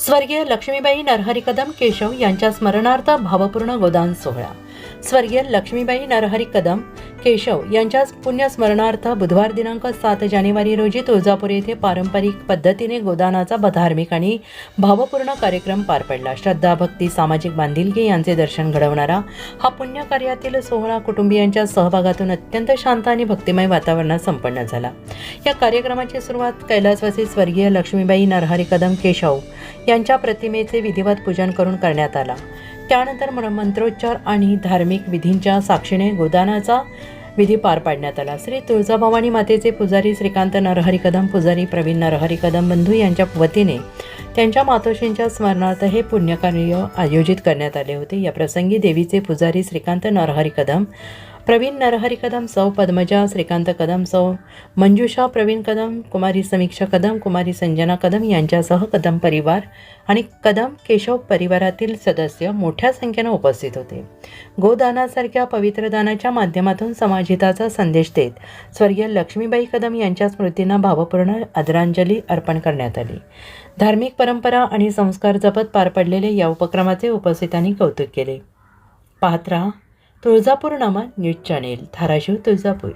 स्वर्गीय लक्ष्मीबाई नरहरी कदम केशव यांच्या स्मरणार्थ भावपूर्ण गोदान सोहळा. स्वर्गीय लक्ष्मीबाई नरहरी कदम केशव यांच्या पुण्यस्मरणार्थ बुधवार दिनांक सात जानेवारी रोजी तुळजापूर येथे पारंपरिक पद्धतीने गोदानाचा धार्मिक आणि भावपूर्ण कार्यक्रम पार पडला. श्रद्धा भक्ती सामाजिक बांधिलकी यांचे दर्शन घडवणारा हा पुण्यकार्यातील सोहळा कुटुंबियांच्या सहभागातून अत्यंत शांत आणि भक्तिमय वातावरणात संपन्न झाला. या कार्यक्रमाची सुरुवात कैलासवासी स्वर्गीय लक्ष्मीबाई नरहरी कदम केशव यांच्या प्रतिमेचे विधिवत पूजन करून करण्यात आला. त्यानंतर मंत्रोच्चार आणि धार्मिक विधींच्या साक्षीने गोदानाचा विधी पार पाडण्यात आला. श्री तुळजाभवानी मातेचे पुजारी श्रीकांत नरहरी कदम पुजारी प्रवीण नरहरी कदम बंधू यांच्या वतीने त्यांच्या मातोश्रींच्या स्मरणार्थ हे पुण्यकार्य आयोजित करण्यात आले होते. या प्रसंगी देवीचे पुजारी श्रीकांत नरहरी कदम प्रवीण नरहरी कदम सौ पद्मजा श्रीकांत कदम सौ मंजुषा प्रवीण कदम कुमारी समीक्षा कदम कुमारी संजना कदम यांच्यासह कदम परिवार आणि कदम केशव परिवारातील सदस्य मोठ्या संख्येनं उपस्थित होते. गोदानासारख्या पवित्र दानाच्या माध्यमातून समाजहिताचा संदेश देत स्वर्गीय लक्ष्मीबाई कदम यांच्या स्मृतींना भावपूर्ण आदरांजली अर्पण करण्यात आली. धार्मिक परंपरा आणि संस्कार जपत पार पडलेले या उपक्रमाचे उपस्थितांनी कौतुक केले. पाहत तुळजापूर नामा न्यूज चॅनेल धाराशिव तुळजापूर.